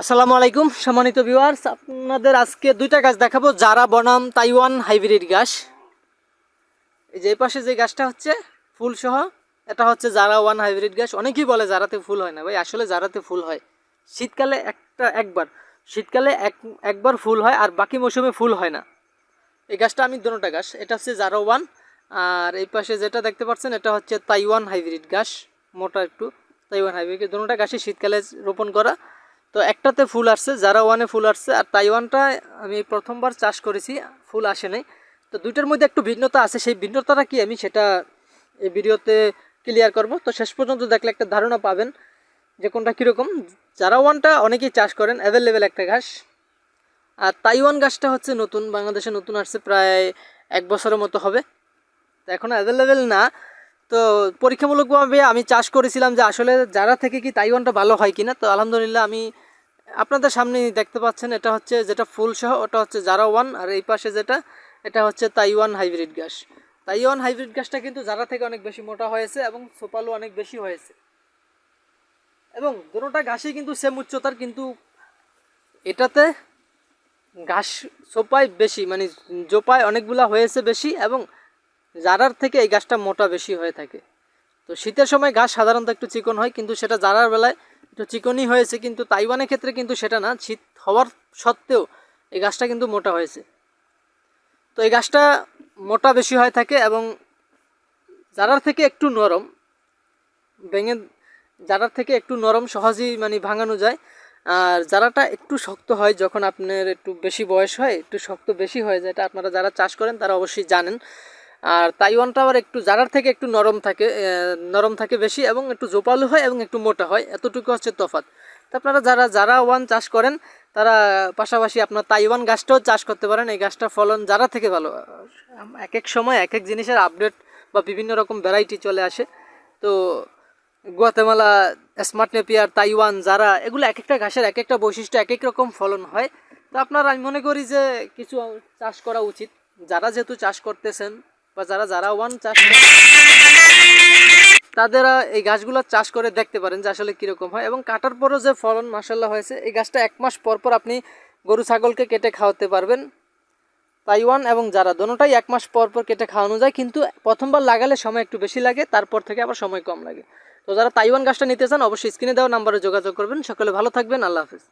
আসসালামু আলাইকুম, সম্মানিত ভিউয়ার্স আপনাদের আজকে দুইটা গাছ দেখাবো, যারা বনাম তাইওয়ান হাইব্রিড গাছ। এই যে পাশে যে গাছটা হচ্ছে, ফুল সহ, এটা হচ্ছে জারা ওয়ান হাইব্রিড গাছ। অনেকেই বলে জারাতে ফুল হয় না, ভাই, আসলে জারাতে ফুল হয়। শীতকালে একটা, একবার। শীতকালে এক, একবার ফুল হয় আর বাকি মৌসুমে ফুল হয় না। এই গাছটা আমি দুটোটা গাছ, এটা হচ্ছে জারা ওয়ান, আর এই পাশে যেটা দেখতে পাচ্ছেন, এটা হচ্ছে তাইওয়ান হাইব্রিড গাছ, মোটা একটু। তাইওয়ান হাইব্রিড দুটোটা গাছই শীতকালে রোপণ করা। তো একটাতে ফুল আসছে, যারা ওয়ানে ফুল আসছে, আর তাইওয়ানটা আমি প্রথমবার চাষ করেছি, ফুল আসে নাই। তো দুইটার মধ্যে একটু ভিন্নতা আছে, সেই ভিন্নতাটা কি আমি সেটা এই ভিডিওতে ক্লিয়ার করব। তো শেষ পর্যন্ত দেখলে একটা ধারণা পাবেন যে কোনটা কীরকম। যারা ওয়ানটা অনেকেই চাষ করেন অ্যাভেলেবেল একটা ঘাস। আর তাইওয়ান গাছটা হচ্ছে নতুন, বাংলাদেশে নতুন আসছে, প্রায় এক বছরের মতো হবে। তো এখন অ্যাভেলেবেল না। তো পরীক্ষামূলকভাবে আমি চাষ করেছিলাম যে আসলে যারা থেকে কি তাইওয়ানটা ভালো হয় কিনা। তো আলহামদুলিল্লাহ আমি আপনাদের সামনে দেখতে পাচ্ছেন এটা হচ্ছে যেটা ফুল সহ, ওটা হচ্ছে জারা ওয়ান আর এই পাশে যেটা, এটা হচ্ছে তাইওয়ান হাইব্রিড গাছ তাইওয়ান হাইব্রিড গাছটা কিন্তু জারা থেকে অনেক বেশি মোটা হয়েছে এবং সোপালও অনেক বেশি হয়েছে। এবং দুটোটা ঘাসই কিন্তু সেম উচ্চতার, কিন্তু এটাতে ঘাস সোপায় বেশি মানে জোপায় অনেকগুলা হয়েছে বেশি এবং জারার থেকে এই গাছটা মোটা বেশি হয়ে থাকে। তো শীতের সময় গাছ সাধারণত একটু চিকন হয়, কিন্তু সেটা জারার বেলায় একটু চিকনই হয়েছে, কিন্তু তাইওয়ানের ক্ষেত্রে কিন্তু সেটা না, শীত হওয়ার সত্ত্বেও এই গাছটা কিন্তু মোটা হয়েছে। তো এই গাছটা মোটা বেশি হয়ে থাকে এবং জারার থেকে একটু নরম, ভেঙে জারার থেকে একটু নরম সহজেই মানে ভাঙানো যায়। আর জারাটা একটু শক্ত হয় যখন আপনার একটু বেশি বয়স হয়, একটু শক্ত বেশি হয়ে যায়, এটা আপনারা যারা চাষ করেন তারা অবশ্যই জানেন। আর তাইওয়ানটা আবার একটু জারার থেকে একটু নরম থাকে নরম থাকে বেশি এবং একটু জোপালু হয় এবং একটু মোটা হয়, এতটুকু হচ্ছে তফাৎ। তো আপনারা যারা যারা ওয়ান চাষ করেন, তারা পাশাপাশি আপনার তাইওয়ান গাছটাও চাষ করতে পারেন, এই গাছটা ফলন যারা থেকে ভালো। এক এক সময় এক এক জিনিসের আপডেট বা বিভিন্ন রকম ভ্যারাইটি চলে আসে। তো গুয়াতেমালা স্মার্ট নেপিয়ার তাইওয়ান যারা এগুলো এক একটা ঘাসের এক একটা বৈশিষ্ট্য, এক এক রকম ফলন হয়। তো আপনার আমি মনে করি যে কিছু চাষ করা উচিত। যারা যেহেতু চাষ করতেছেন বা যারা যারা ওয়ান চাষ তাদেরা এই গাছগুলো চাষ করে দেখতে পারেন যে আসলে কীরকম হয়। এবং কাটার পরও যে ফলন মাসাল্লাহ হয়েছে, এই গাছটা এক মাস পর পর আপনি গরু, ছাগলকে কেটে খাওয়াতে পারবেন। তাইওয়ান এবং যারা, দোনোটাই এক মাস পর পর কেটে খাওয়ানো যায়, কিন্তু প্রথমবার লাগালে সময় একটু বেশি লাগে, তারপর থেকে আবার সময় কম লাগে। তো যারা তাইওয়ান গাছটা নিতে চান, অবশ্যই স্ক্রিনে দেওয়া নাম্বারে যোগাযোগ করবেন। সকলে ভালো থাকবেন, আল্লাহ হাফিজ।